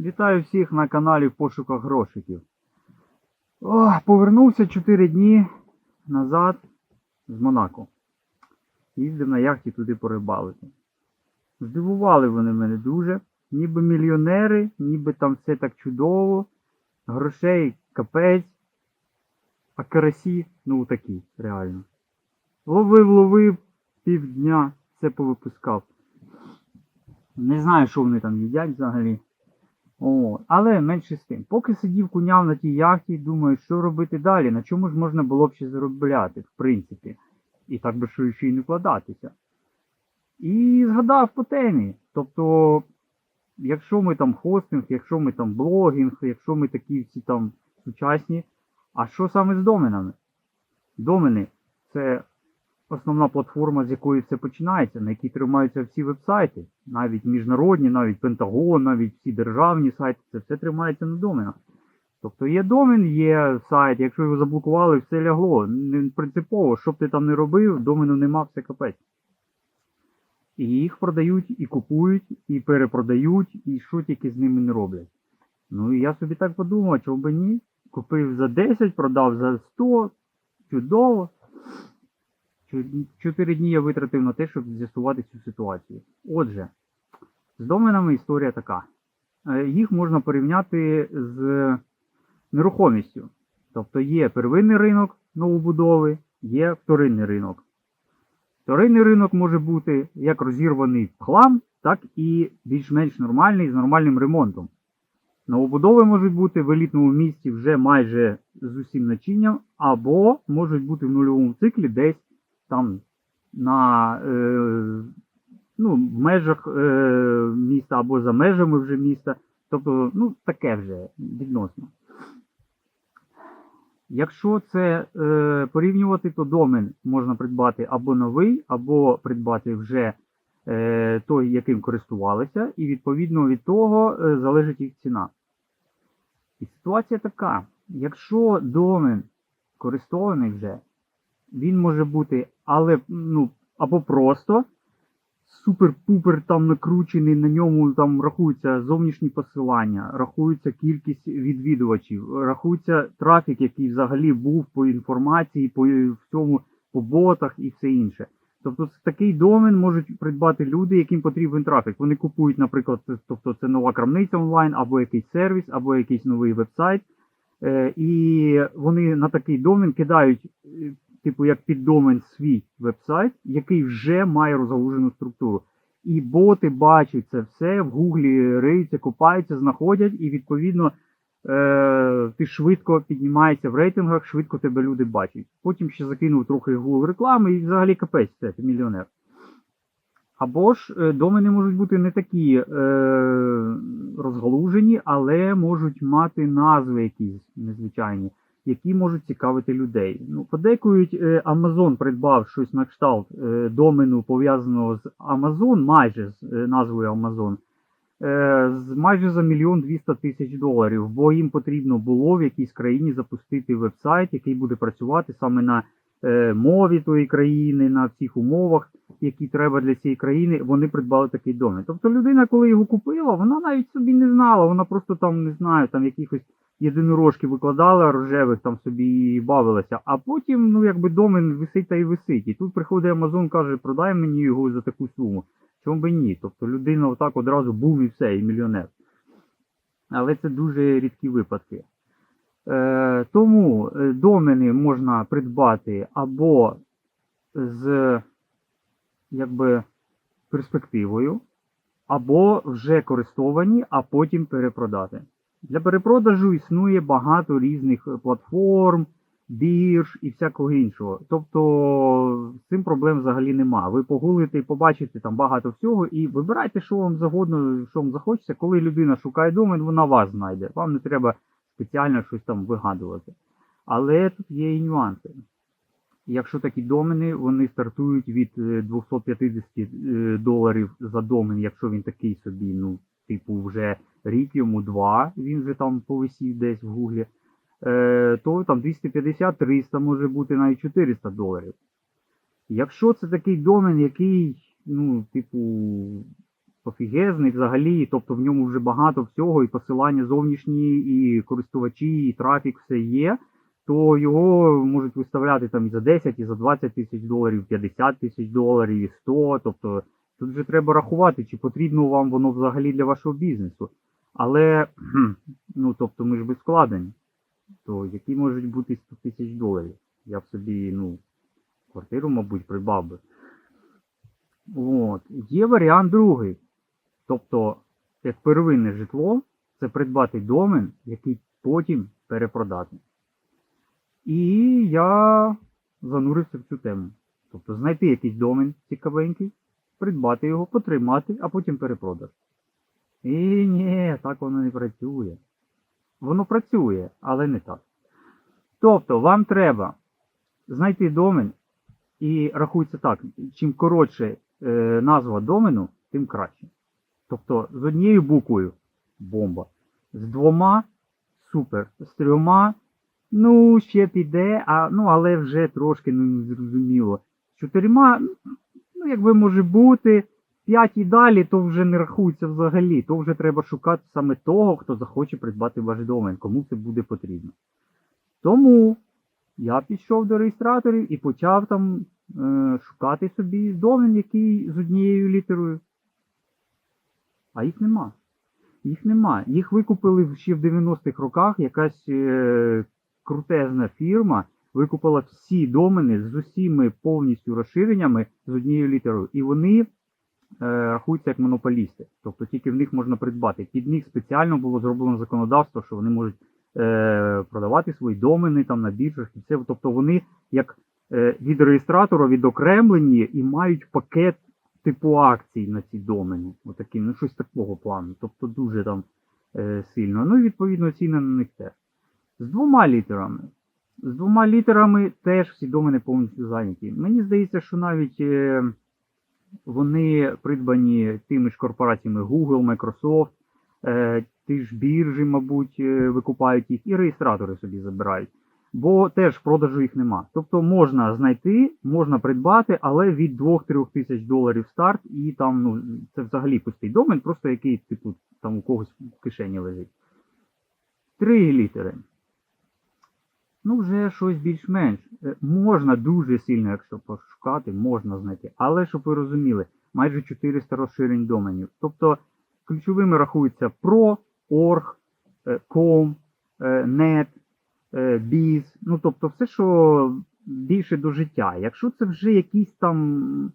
Вітаю всіх на каналі в пошуках грошиків. О, повернувся 4 дні назад з Монако. Їздив на яхті туди порибалити. Здивували вони мене дуже. Ніби мільйонери, ніби там все так чудово. Грошей капець. А карасі, ну такі, реально. Ловив, ловив півдня, все повипускав. Не знаю, що вони там їдять взагалі. О, але менше з тим. Поки сидів куняв на тій яхті, думаю, що робити далі, на чому ж можна було б ще заробляти, в принципі. І так би ще й не вкладатися. І згадав по темі. Тобто, якщо ми там хостинг, якщо ми там блогінг, якщо ми такі всі там сучасні, а що саме з доменами? Домени це основна платформа, з якої все починається, на якій тримаються всі вебсайти, навіть міжнародні, навіть Пентагон, навіть всі державні сайти, це все тримається на доменах. Тобто є домен, є сайт, якщо його заблокували, все лягло. Принципово, що б ти там не робив, домену нема, все капець. І їх продають, і купують, і перепродають, і що тільки з ними не роблять. Ну і я собі так подумав, чому би ні? Купив за 10, продав за 100, чудово. Чотири дні я витратив на те, щоб з'ясувати цю ситуацію. Отже, з доменами історія така. Е, Їх можна порівняти з нерухомістю. Тобто є первинний ринок новобудови, є вторинний ринок. Вторинний ринок може бути як розірваний в хлам, так і більш-менш нормальний з нормальним ремонтом. Новобудови можуть бути в елітному місті вже майже з усім начинням, або можуть бути в нульовому циклі десь там на е, ну, в межах е, міста або за межами вже міста. Тобто, ну, таке вже відносно. Якщо це е, порівнювати, то домен можна придбати або новий, або придбати вже е, той, яким користувалися, і відповідно від того е, залежить їх ціна. І ситуація така: якщо домен користований вже, він може бути але, ну, або просто супер-пупер там накручений, на ньому там рахуються зовнішні посилання, рахується кількість відвідувачів, рахується трафік, який взагалі був по інформації, по всьому, по ботах і все інше. Тобто такий домен можуть придбати люди, яким потрібен трафік. Вони купують, наприклад, тобто це нова крамниця онлайн, або якийсь сервіс, або якийсь новий вебсайт. Е, і вони на такий домен кидають, е, типу, як піддомен свій вебсайт, який вже має розгалужену структуру. І боти бачать це все, в гуглі риються, копаються, знаходять, і відповідно е, ти швидко піднімаєшся в рейтингах, швидко тебе люди бачать. Потім ще закинув трохи Google реклами і взагалі капець, це ти мільйонер. Або ж е, домени можуть бути не такі е, розгалужені, але можуть мати назви якісь незвичайні, які можуть цікавити людей. Ну, подекують, е, Amazon придбав щось на кшталт е, домену пов'язаного з Amazon, майже з е, назвою Amazon, з майже за мільйон двісті тисяч доларів, бо їм потрібно було в якійсь країні запустити вебсайт, який буде працювати саме на мові тої країни, на всіх умовах, які треба для цієї країни. Вони придбали такий домен. Тобто людина, коли його купила, вона навіть собі не знала, вона просто там не знаю, там якихось єдинорожки викладала рожевих там собі і бавилася, а потім, ну якби домен висить та й висить. І тут приходить Амазон, каже, продай мені його за таку суму. Чому би ні? Тобто людина отак одразу був і все, і мільйонер. Але це дуже рідкі випадки. Е, тому е, домени можна придбати або з якби перспективою, або вже користовані, а потім перепродати. Для перепродажу існує багато різних е, платформ, бірж і всякого іншого. Тобто з цим проблем взагалі нема. Ви погуглите і побачите там багато всього і вибирайте, що вам загодно, що вам захочеться. Коли людина шукає домен, вона вас знайде. Вам не треба спеціально щось там вигадувати. Але тут є і нюанси. Якщо такі домени, вони стартують від е, 250 е, доларів за домен, якщо він такий собі, ну, типу, вже рік йому два, він вже там повисів десь в гуглі, е, то там 250-300 може бути навіть 400 доларів. Якщо це такий домен, який, ну, типу, офігезний взагалі, тобто в ньому вже багато всього, і посилання зовнішні, і користувачі, і трафік, все є, то його можуть виставляти там і за 10, і за 20 тисяч доларів, 50 тисяч доларів, і 100. Тобто тут вже треба рахувати, чи потрібно вам воно взагалі для вашого бізнесу. Але, ну тобто ми ж без вкладень, то які можуть бути 100 тисяч доларів? Я б собі, ну, квартиру, мабуть, придбав би. От. Є варіант другий. Тобто, як первинне житло, це придбати домен, який потім перепродати. І я занурився в цю тему. Тобто знайти якийсь домен цікавенький, придбати його, потримати, а потім перепродати. І ні, так воно не працює. Воно працює, але не так. Тобто, вам треба знайти домен, і рахується так, чим коротше е, назва домену, тим краще. Тобто з однією буквою бомба. З двома супер. З трьома, ну, ще піде, а, ну, але вже трошки ну, незрозуміло. З чотирма, ну, якби може бути, п'ять і далі, то вже не рахується взагалі. То вже треба шукати саме того, хто захоче придбати ваш домен, кому це буде потрібно. Тому я пішов до реєстраторів і почав там е, шукати собі домен, який з однією літерою. А їх нема. Їх нема. Їх викупили ще в 90-х роках якась е, крутезна фірма викупила всі домени з усіми повністю розширеннями з однією літерою. І вони е, рахуються як монополісти. Тобто тільки в них можна придбати. Під них спеціально було зроблено законодавство, що вони можуть е, продавати свої домени там на біржах і все. Тобто вони як е, від реєстратора відокремлені і мають пакет типу акцій на ці домени. Отакі, ну щось такого плану. Тобто дуже там е, сильно. Ну і відповідно ціни на них теж. З двома літерами. З двома літерами теж всі домени повністю зайняті. Мені здається, що навіть е, вони придбані тими ж корпораціями Google, Microsoft, е, ті ж біржі, мабуть, е, викупають їх, і реєстратори собі забирають. Бо теж продажу їх нема. Тобто можна знайти, можна придбати, але від 2-3 тисяч доларів старт, і там ну, це взагалі пустий домен, просто який типу, там у когось в кишені лежить. Три літери. Ну, вже щось більш-менш. Е, Можна дуже сильно, якщо пошукати, можна знайти. Але щоб ви розуміли, майже 400 розширень доменів. Тобто ключовими рахуються pro, org, com, net, biz. Ну, тобто все, що більше до життя. Якщо це вже якийсь там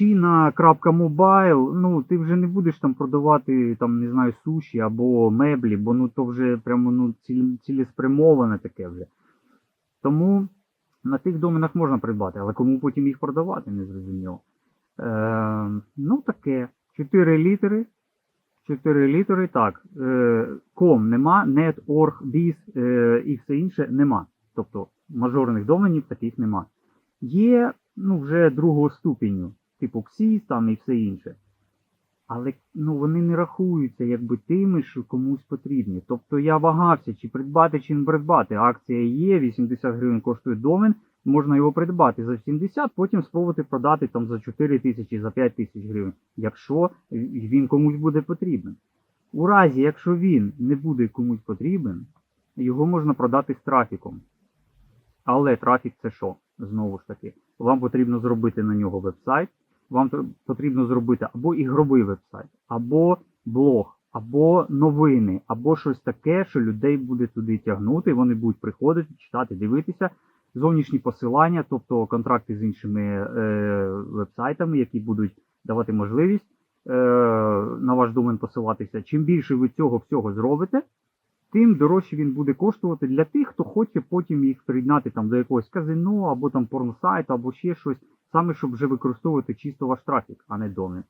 China.mobile, ну ти вже не будеш там продавати там, не знаю, суші або меблі, бо ну то вже прямо ну, цілеспрямоване таке вже. Тому на тих доменах можна придбати, але кому потім їх продавати, не зрозуміло. Е, ну таке. 4 літери. 4 літери, так. Е, ком нема, net, org, biz е, і все інше нема. Тобто мажорних доменів таких нема. Є ну, вже другого ступеню, типу XIS там і все інше. Але ну, вони не рахуються якби тими, що комусь потрібні. Тобто я вагався, чи придбати, чи не придбати. Акція є, 80 гривень коштує домен, можна його придбати за 70, потім спробувати продати там за 4 тисячі, за 5 тисяч гривень, якщо він комусь буде потрібен. У разі, якщо він не буде комусь потрібен, його можна продати з трафіком. Але трафік це що? Знову ж таки, вам потрібно зробити на нього веб-сайт, вам потрібно зробити або ігровий веб-сайт, або блог, або новини, або щось таке, що людей буде туди тягнути, вони будуть приходити, читати, дивитися. Зовнішні посилання, тобто контракти з іншими е, веб-сайтами, які будуть давати можливість е, на ваш домен посилатися. Чим більше ви цього всього зробите, тим дорожче він буде коштувати для тих, хто хоче потім їх приєднати там до якогось казино, або там порносайту, або ще щось, саме щоб вже використовувати чисто ваш трафік, а не домен.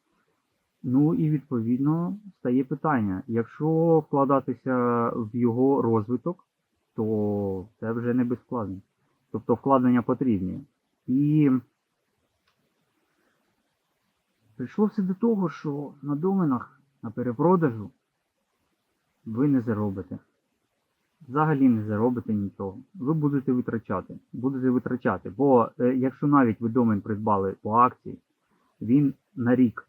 Ну і відповідно стає питання: якщо вкладатися в його розвиток, то це вже не безскладно. Тобто вкладення потрібні. І прийшло все до того, що на доменах, на перепродажу ви не заробите. Взагалі не заробите нічого. Ви будете витрачати. Будете витрачати. Бо е, якщо навіть ви домен придбали по акції, він на рік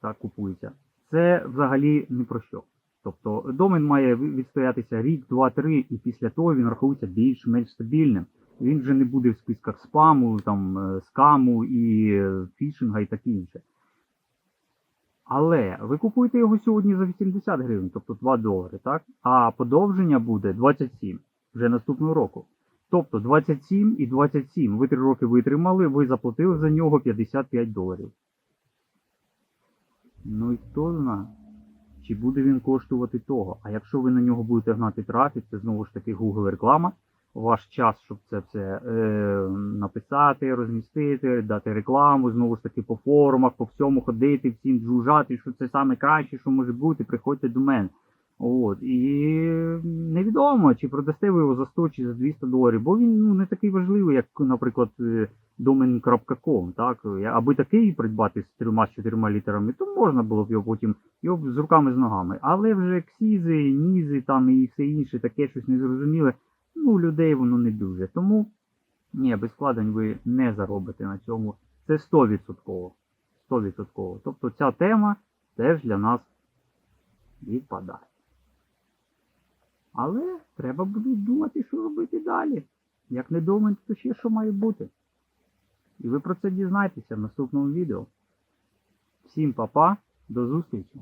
так купується. це взагалі ні про що. Тобто домен має відстоятися рік, два, три, і після того він рахується більш-менш стабільним. Він вже не буде в списках спаму, там, е, скаму і е, фішинга і таке інше. Але ви купуєте його сьогодні за 80 гривень, тобто 2 долари, так? А подовження буде 27 вже наступного року. Тобто 27 і 27. Ви 3 роки витримали, ви заплатили за нього 55 доларів. Ну і хто знає, чи буде він коштувати того. А якщо ви на нього будете гнати трафік, це знову ж таки Google реклама. Ваш час, щоб це все е, написати, розмістити, дати рекламу, знову ж таки по форумах, по всьому ходити, всім джужати, що це саме краще, що може бути, приходьте до мене. От. І невідомо, чи продасте ви його за 100 чи за 200 доларів, бо він ну, не такий важливий, як, наприклад, е, domain.com, так? Аби такий придбати з трьома з чотирма літерами, то можна було б його потім його з руками з ногами. Але вже ксізи, нізи там і все інше, таке щось незрозуміле, ну, у людей воно не дуже. Тому ні, без вкладень ви не заробите на цьому. Це 100%. 100%. Тобто ця тема теж для нас відпадає. Але треба буде думати, що робити далі. Як не думати, то ще що має бути. І ви про це дізнаєтеся в наступному відео. Всім па-па, до зустрічі!